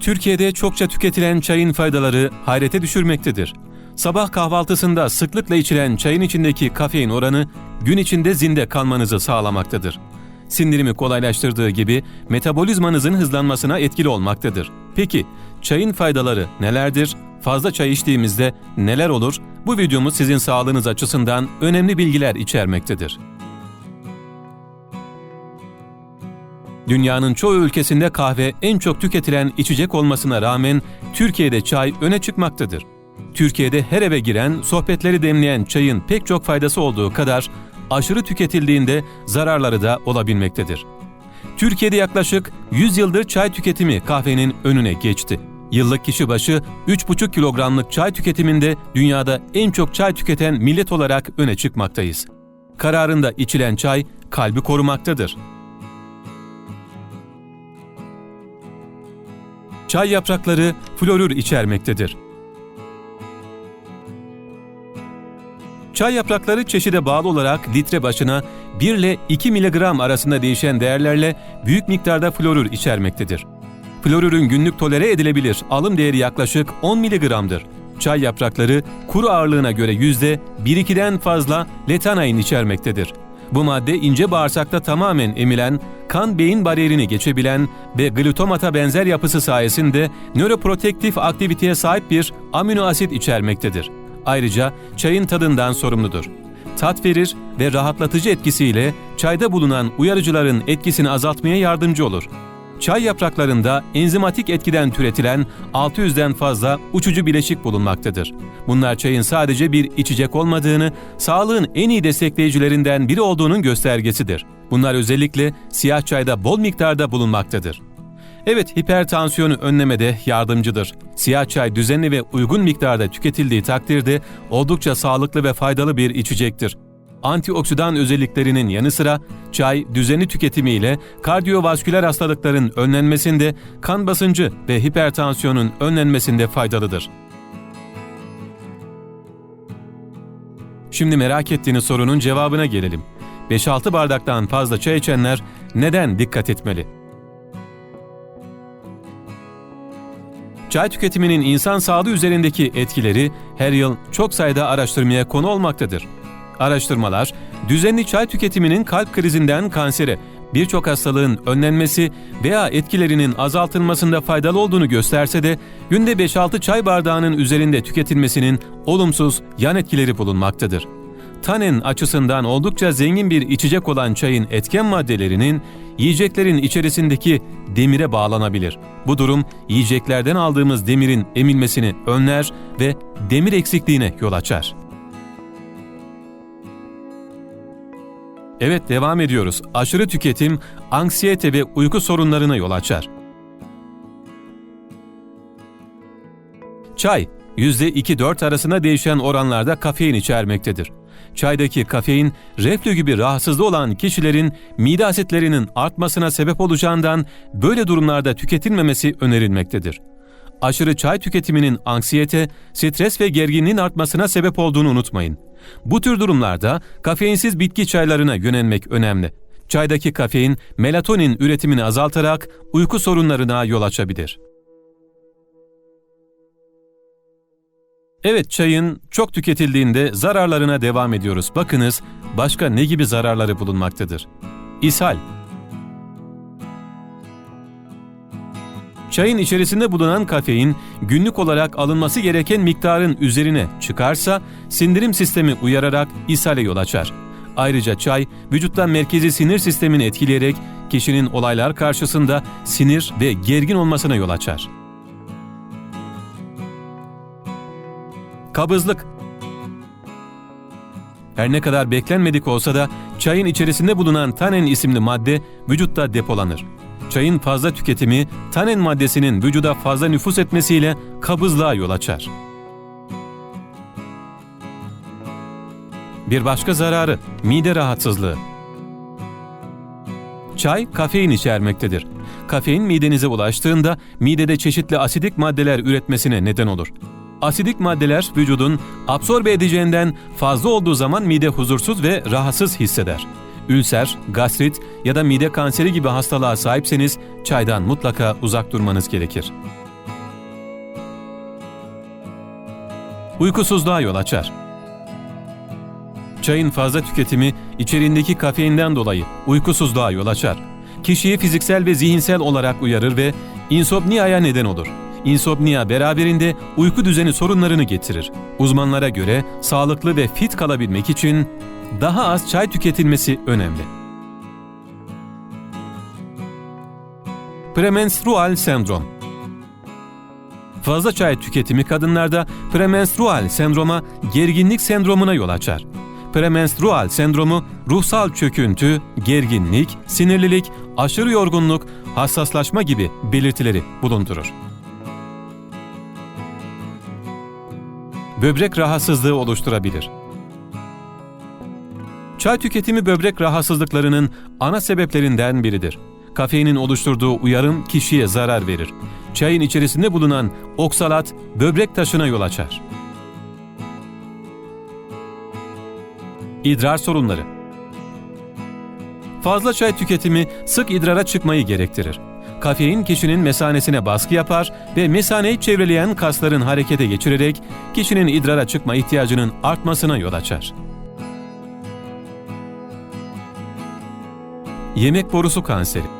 Türkiye'de çokça tüketilen çayın faydaları hayrete düşürmektedir. Sabah kahvaltısında sıklıkla içilen çayın içindeki kafein oranı gün içinde zinde kalmanızı sağlamaktadır. Sindirimi kolaylaştırdığı gibi metabolizmanızın hızlanmasına etkili olmaktadır. Peki çayın faydaları nelerdir? Fazla çay içtiğimizde neler olur? Bu videomuz sizin sağlığınız açısından önemli bilgiler içermektedir. Dünyanın çoğu ülkesinde kahve en çok tüketilen içecek olmasına rağmen Türkiye'de çay öne çıkmaktadır. Türkiye'de her eve giren, sohbetleri demleyen çayın pek çok faydası olduğu kadar aşırı tüketildiğinde zararları da olabilmektedir. Türkiye'de yaklaşık 100 yıldır çay tüketimi kahvenin önüne geçti. Yıllık kişi başı 3,5 kilogramlık çay tüketiminde dünyada en çok çay tüketen millet olarak öne çıkmaktayız. Kararında içilen çay kalbi korumaktadır. Çay yaprakları florür içermektedir. Çay yaprakları çeşide bağlı olarak litre başına 1 ile 2 mg arasında değişen değerlerle büyük miktarda florür içermektedir. Florürün günlük tolere edilebilir alım değeri yaklaşık 10 mg'dır. Çay yaprakları kuru ağırlığına göre %1-2'den fazla letanain içermektedir. Bu madde ince bağırsakta tamamen emilen, kan beyin bariyerini geçebilen ve glutamata benzer yapısı sayesinde nöroprotektif aktiviteye sahip bir amino asit içermektedir. Ayrıca çayın tadından sorumludur. Tat verir ve rahatlatıcı etkisiyle çayda bulunan uyarıcıların etkisini azaltmaya yardımcı olur. Çay yapraklarında enzimatik etkiden türetilen 600'den fazla uçucu bileşik bulunmaktadır. Bunlar çayın sadece bir içecek olmadığını, sağlığın en iyi destekleyicilerinden biri olduğunun göstergesidir. Bunlar özellikle siyah çayda bol miktarda bulunmaktadır. Evet, hipertansiyonu önlemede yardımcıdır. Siyah çay düzenli ve uygun miktarda tüketildiği takdirde oldukça sağlıklı ve faydalı bir içecektir. Antioksidan özelliklerinin yanı sıra çay düzenli tüketimiyle kardiyovasküler hastalıkların önlenmesinde, kan basıncı ve hipertansiyonun önlenmesinde faydalıdır. Şimdi merak ettiğiniz sorunun cevabına gelelim. 5-6 bardaktan fazla çay içenler neden dikkat etmeli? Çay tüketiminin insan sağlığı üzerindeki etkileri her yıl çok sayıda araştırmaya konu olmaktadır. Araştırmalar, düzenli çay tüketiminin kalp krizinden kansere, birçok hastalığın önlenmesi veya etkilerinin azaltılmasında faydalı olduğunu gösterse de günde 5-6 çay bardağının üzerinde tüketilmesinin olumsuz yan etkileri bulunmaktadır. Tanin açısından oldukça zengin bir içecek olan çayın etken maddelerinin yiyeceklerin içerisindeki demire bağlanabilir. Bu durum yiyeceklerden aldığımız demirin emilmesini önler ve demir eksikliğine yol açar. Evet devam ediyoruz. Aşırı tüketim anksiyete ve uyku sorunlarına yol açar. Çay, %2-4 arasında değişen oranlarda kafein içermektedir. Çaydaki kafein, reflü gibi rahatsızlığı olan kişilerin mide asitlerinin artmasına sebep olacağından böyle durumlarda tüketilmemesi önerilmektedir. Aşırı çay tüketiminin anksiyete, stres ve gerginliğin artmasına sebep olduğunu unutmayın. Bu tür durumlarda kafeinsiz bitki çaylarına yönelmek önemli. Çaydaki kafein melatonin üretimini azaltarak uyku sorunlarına yol açabilir. Evet çayın çok tüketildiğinde zararlarına devam ediyoruz. Bakınız başka ne gibi zararları bulunmaktadır. İshal Çayın içerisinde bulunan kafein günlük olarak alınması gereken miktarın üzerine çıkarsa sindirim sistemi uyararak ishale yol açar. Ayrıca çay vücutta merkezi sinir sistemini etkileyerek kişinin olaylar karşısında sinir ve gergin olmasına yol açar. Kabızlık Her ne kadar beklenmedik olsa da çayın içerisinde bulunan tanin isimli madde vücutta depolanır. Çayın fazla tüketimi tanin maddesinin vücuda fazla nüfus etmesiyle kabızlığa yol açar. Bir başka zararı mide rahatsızlığı. Çay kafein içermektedir. Kafein midenize ulaştığında midede çeşitli asidik maddeler üretmesine neden olur. Asidik maddeler vücudun absorbe edeceğinden fazla olduğu zaman mide huzursuz ve rahatsız hisseder ülser, gastrit ya da mide kanseri gibi hastalığa sahipseniz çaydan mutlaka uzak durmanız gerekir. Uykusuzluğa yol açar. Çayın fazla tüketimi içeriğindeki kafeinden dolayı uykusuzluğa yol açar. Kişiyi fiziksel ve zihinsel olarak uyarır ve insomniyaya neden olur. İnsomnia beraberinde uyku düzeni sorunlarını getirir. Uzmanlara göre sağlıklı ve fit kalabilmek için daha az çay tüketilmesi önemli. Premenstrual sendrom Fazla çay tüketimi kadınlarda premenstrual sendroma, gerginlik sendromuna yol açar. Premenstrual sendromu ruhsal çöküntü, gerginlik, sinirlilik, aşırı yorgunluk, hassaslaşma gibi belirtileri bulundurur. Böbrek rahatsızlığı oluşturabilir. Çay tüketimi böbrek rahatsızlıklarının ana sebeplerinden biridir. Kafeinin oluşturduğu uyarım kişiye zarar verir. Çayın içerisinde bulunan oksalat böbrek taşına yol açar. İdrar sorunları Fazla çay tüketimi sık idrara çıkmayı gerektirir. Kafein kişinin mesanesine baskı yapar ve mesaneyi çevreleyen kasların harekete geçirerek kişinin idrara çıkma ihtiyacının artmasına yol açar. Yemek borusu kanseri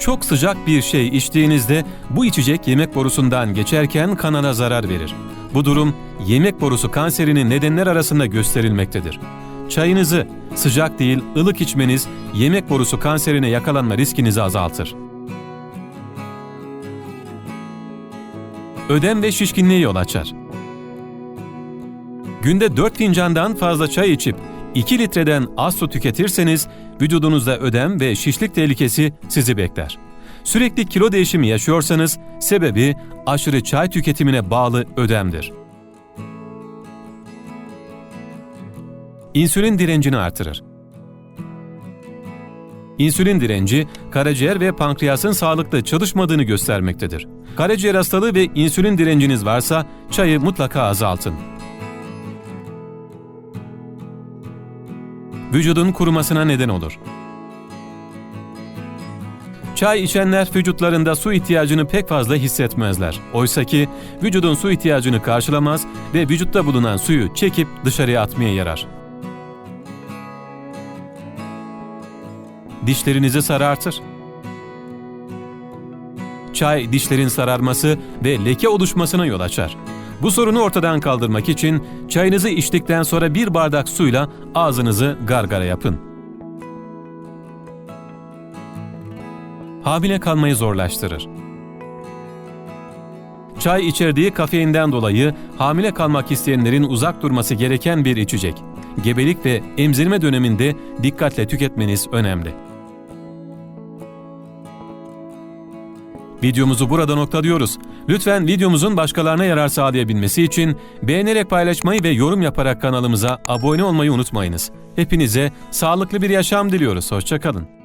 çok sıcak bir şey içtiğinizde bu içecek yemek borusundan geçerken kanala zarar verir. Bu durum yemek borusu kanserinin nedenler arasında gösterilmektedir. Çayınızı sıcak değil ılık içmeniz yemek borusu kanserine yakalanma riskinizi azaltır. Ödem ve şişkinliğe yol açar. Günde 4 fincandan fazla çay içip 2 litreden az su tüketirseniz vücudunuzda ödem ve şişlik tehlikesi sizi bekler. Sürekli kilo değişimi yaşıyorsanız sebebi aşırı çay tüketimine bağlı ödemdir. İnsülin direncini artırır. İnsülin direnci, karaciğer ve pankreasın sağlıklı çalışmadığını göstermektedir. Karaciğer hastalığı ve insülin direnciniz varsa çayı mutlaka azaltın. vücudun kurumasına neden olur. Çay içenler vücutlarında su ihtiyacını pek fazla hissetmezler. Oysa ki vücudun su ihtiyacını karşılamaz ve vücutta bulunan suyu çekip dışarıya atmaya yarar. Dişlerinizi sarartır. Çay dişlerin sararması ve leke oluşmasına yol açar. Bu sorunu ortadan kaldırmak için çayınızı içtikten sonra bir bardak suyla ağzınızı gargara yapın. Hamile kalmayı zorlaştırır. Çay içerdiği kafeinden dolayı hamile kalmak isteyenlerin uzak durması gereken bir içecek. Gebelik ve emzirme döneminde dikkatle tüketmeniz önemli. Videomuzu burada noktalıyoruz. Lütfen videomuzun başkalarına yarar sağlayabilmesi için beğenerek paylaşmayı ve yorum yaparak kanalımıza abone olmayı unutmayınız. Hepinize sağlıklı bir yaşam diliyoruz. Hoşçakalın.